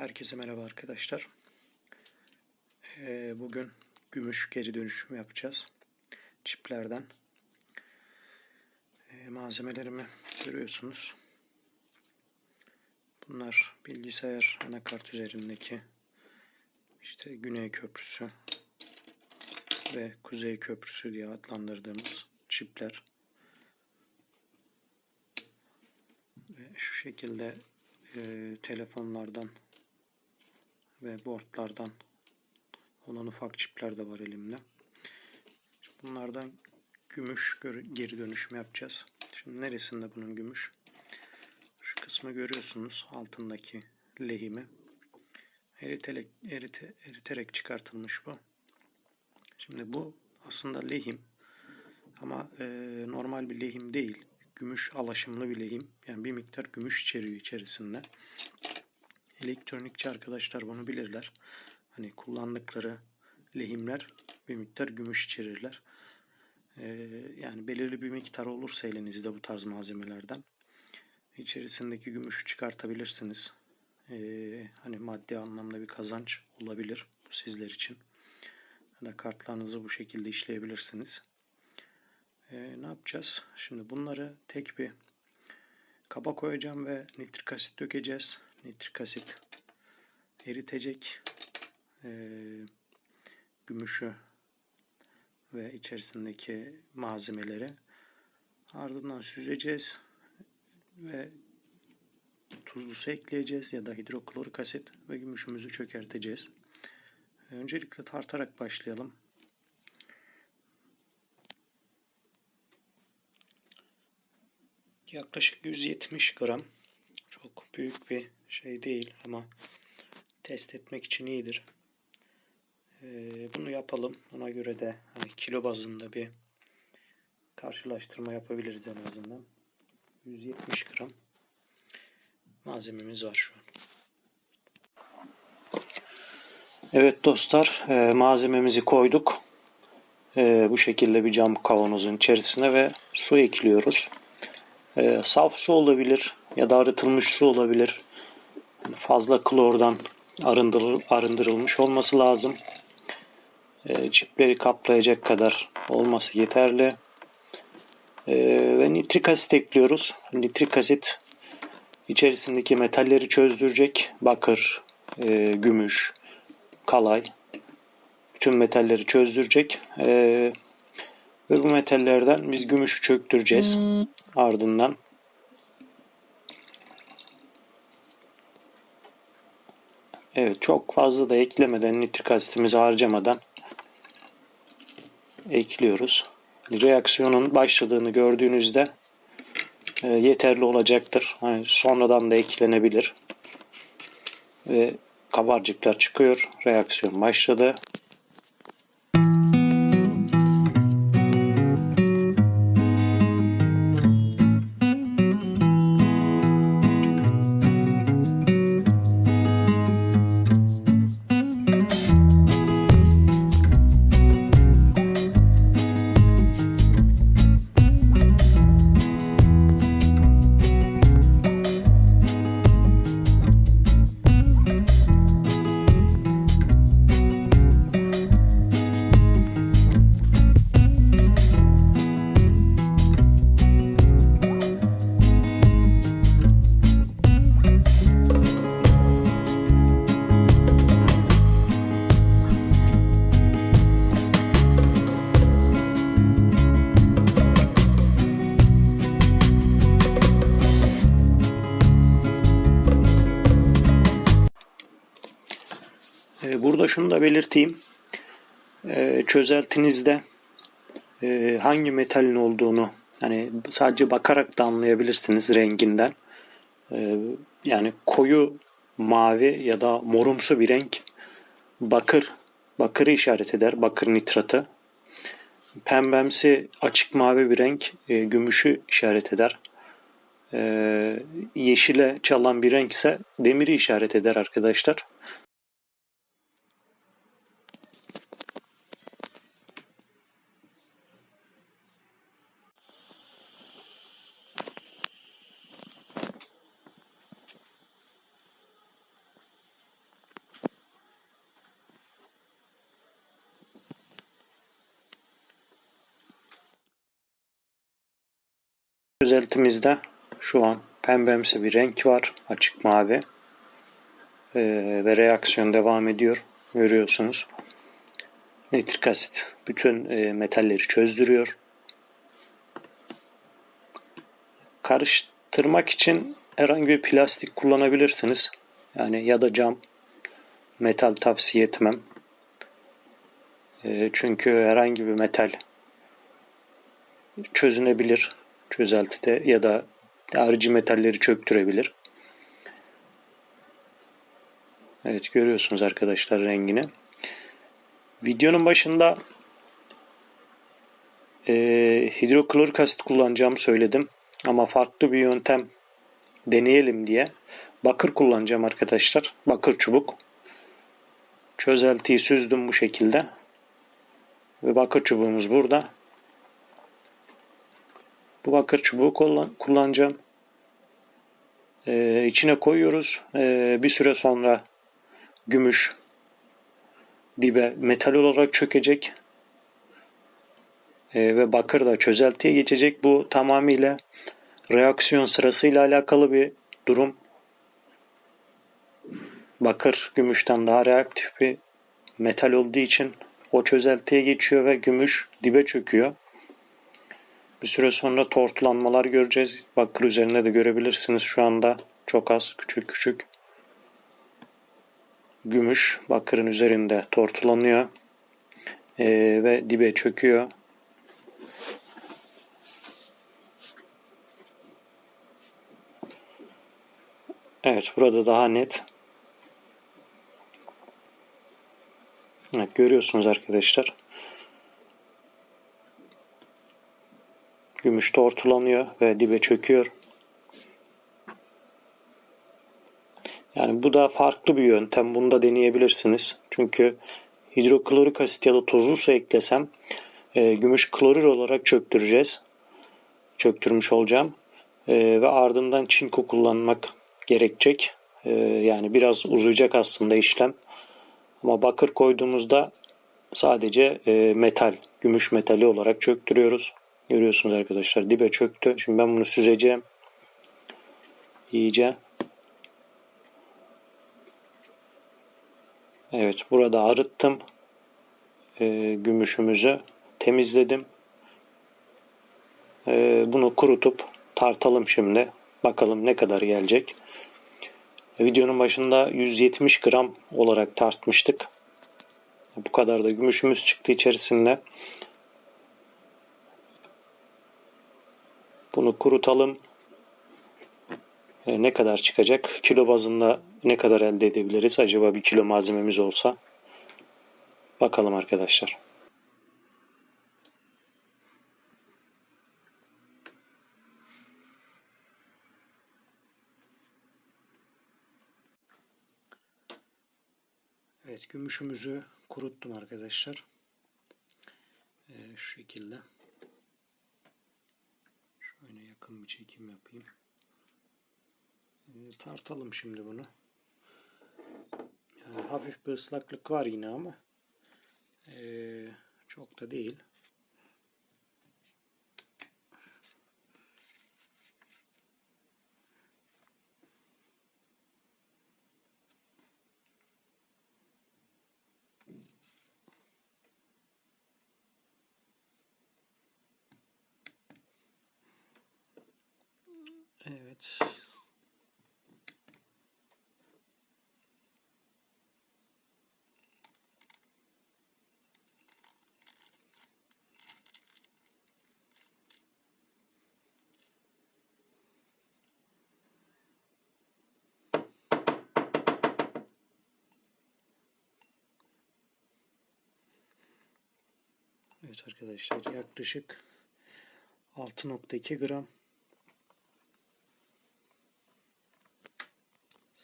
Herkese merhaba arkadaşlar. Ee, bugün gümüş geri dönüşüm yapacağız. Çiplerden. Ee, malzemelerimi görüyorsunuz. Bunlar bilgisayar anakart üzerindeki işte Güney Köprüsü ve Kuzey Köprüsü diye adlandırdığımız çipler. Ve şu şekilde e, telefonlardan ve boardlardan olan ufak çipler de var elimde. Bunlardan gümüş geri dönüşüm yapacağız. Şimdi neresinde bunun gümüş? Şu kısmı görüyorsunuz altındaki lehimi. Eritelek, erite, eriterek çıkartılmış bu. Şimdi bu aslında lehim ama e, normal bir lehim değil. Gümüş alaşımlı bir lehim. Yani bir miktar gümüş içeriyor içerisinde. Elektronikçi arkadaşlar bunu bilirler. Hani kullandıkları lehimler bir miktar gümüş içerirler. Ee, yani belirli bir miktar olursa elinizde bu tarz malzemelerden içerisindeki gümüşü çıkartabilirsiniz. Ee, hani maddi anlamda bir kazanç olabilir bu sizler için. Ya da kartlarınızı bu şekilde işleyebilirsiniz. Ee, ne yapacağız? Şimdi bunları tek bir kaba koyacağım ve nitrik asit dökeceğiz. Nitrik asit eritecek ee, gümüşü ve içerisindeki malzemeleri ardından süzeceğiz ve tuzlu su ekleyeceğiz ya da hidroklorik asit ve gümüşümüzü çökerteceğiz. Öncelikle tartarak başlayalım. Yaklaşık 170 gram. Çok büyük bir şey değil ama test etmek için iyidir. Ee, bunu yapalım. Ona göre de hani kilo bazında bir karşılaştırma yapabiliriz en azından. 170 gram malzememiz var şu an. Evet dostlar e, malzememizi koyduk. E, bu şekilde bir cam kavanozun içerisine ve su ekliyoruz. E, saf su olabilir ya da arıtılmış su olabilir. Fazla klordan arındırıl, arındırılmış olması lazım. E, çipleri kaplayacak kadar olması yeterli. E, ve nitrik asit ekliyoruz. Nitrik asit içerisindeki metalleri çözdürecek. Bakır, e, gümüş, kalay. Bütün metalleri çözdürecek. E, ve bu metallerden biz gümüşü çöktüreceğiz. Ardından Evet çok fazla da eklemeden nitrik asitimizi harcamadan ekliyoruz. Reaksiyonun başladığını gördüğünüzde e, yeterli olacaktır. Hani sonradan da eklenebilir. Ve kabarcıklar çıkıyor. Reaksiyon başladı. Burada şunu da belirteyim. Ee, Çözeltinizde e, hangi metalin olduğunu hani sadece bakarak da anlayabilirsiniz renginden. Ee, Yani koyu mavi ya da morumsu bir renk bakır bakırı işaret eder. Bakır nitratı. Pembemsi açık mavi bir renk e, gümüşü işaret eder. Ee, Yeşile çalan bir renk ise demiri işaret eder arkadaşlar. Çözeltimizde şu an pembemsi bir renk var. Açık mavi. Ee, ve reaksiyon devam ediyor. Görüyorsunuz. Nitrik asit bütün e, metalleri çözdürüyor. Karıştırmak için herhangi bir plastik kullanabilirsiniz. Yani ya da cam. Metal tavsiye etmem. E, çünkü herhangi bir metal çözünebilir çözeltide ya da harici metalleri çöktürebilir. Evet görüyorsunuz arkadaşlar rengini. Videonun başında e, hidroklorik asit kullanacağımı söyledim. Ama farklı bir yöntem deneyelim diye bakır kullanacağım arkadaşlar. Bakır çubuk. Çözeltiyi süzdüm bu şekilde. Ve bakır çubuğumuz burada. Bu bakır çubuğu kullan kullanacağım. Ee, içine koyuyoruz. Ee, bir süre sonra gümüş dibe metal olarak çökecek. Ee, ve bakır da çözeltiye geçecek. Bu tamamıyla reaksiyon sırasıyla alakalı bir durum. Bakır gümüşten daha reaktif bir metal olduğu için o çözeltiye geçiyor ve gümüş dibe çöküyor. Bir süre sonra tortulanmalar göreceğiz. Bakır üzerinde de görebilirsiniz şu anda. Çok az, küçük küçük. Gümüş bakırın üzerinde tortulanıyor. Ee, ve dibe çöküyor. Evet burada daha net. Evet, görüyorsunuz arkadaşlar. Gümüş tortulanıyor ve dibe çöküyor. Yani bu da farklı bir yöntem. Bunu da deneyebilirsiniz. Çünkü hidroklorik asit ya da tuzlu su eklesem e, gümüş klorür olarak çöktüreceğiz. Çöktürmüş olacağım. E, ve ardından çinko kullanmak gerekecek. E, yani biraz uzayacak aslında işlem. Ama bakır koyduğumuzda sadece e, metal, gümüş metali olarak çöktürüyoruz. Görüyorsunuz arkadaşlar dibe çöktü. Şimdi ben bunu süzeceğim. İyice. Evet burada arıttım. E, gümüşümüzü temizledim. E, bunu kurutup tartalım şimdi. Bakalım ne kadar gelecek. Videonun başında 170 gram olarak tartmıştık. Bu kadar da gümüşümüz çıktı içerisinde. Bunu kurutalım. E, ne kadar çıkacak? Kilo bazında ne kadar elde edebiliriz? Acaba bir kilo malzememiz olsa? Bakalım arkadaşlar. Evet gümüşümüzü kuruttum arkadaşlar. Ee, şu şekilde. Yakın bir çekim yapayım. Ee, tartalım şimdi bunu. Yani hafif bir ıslaklık var yine ama ee, çok da değil. Evet. Evet arkadaşlar yaklaşık 6.2 gram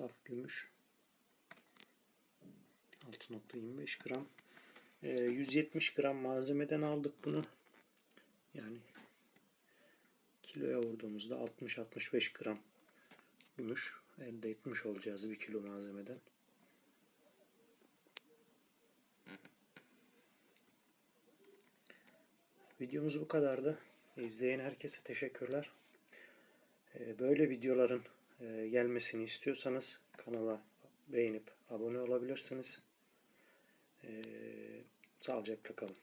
saf gümüş. 6.25 gram. E, 170 gram malzemeden aldık bunu. Yani kiloya vurduğumuzda 60-65 gram gümüş elde etmiş olacağız bir kilo malzemeden. Videomuz bu kadardı. İzleyen herkese teşekkürler. E, böyle videoların gelmesini istiyorsanız kanala beğenip abone olabilirsiniz. E, sağlıcakla kalın.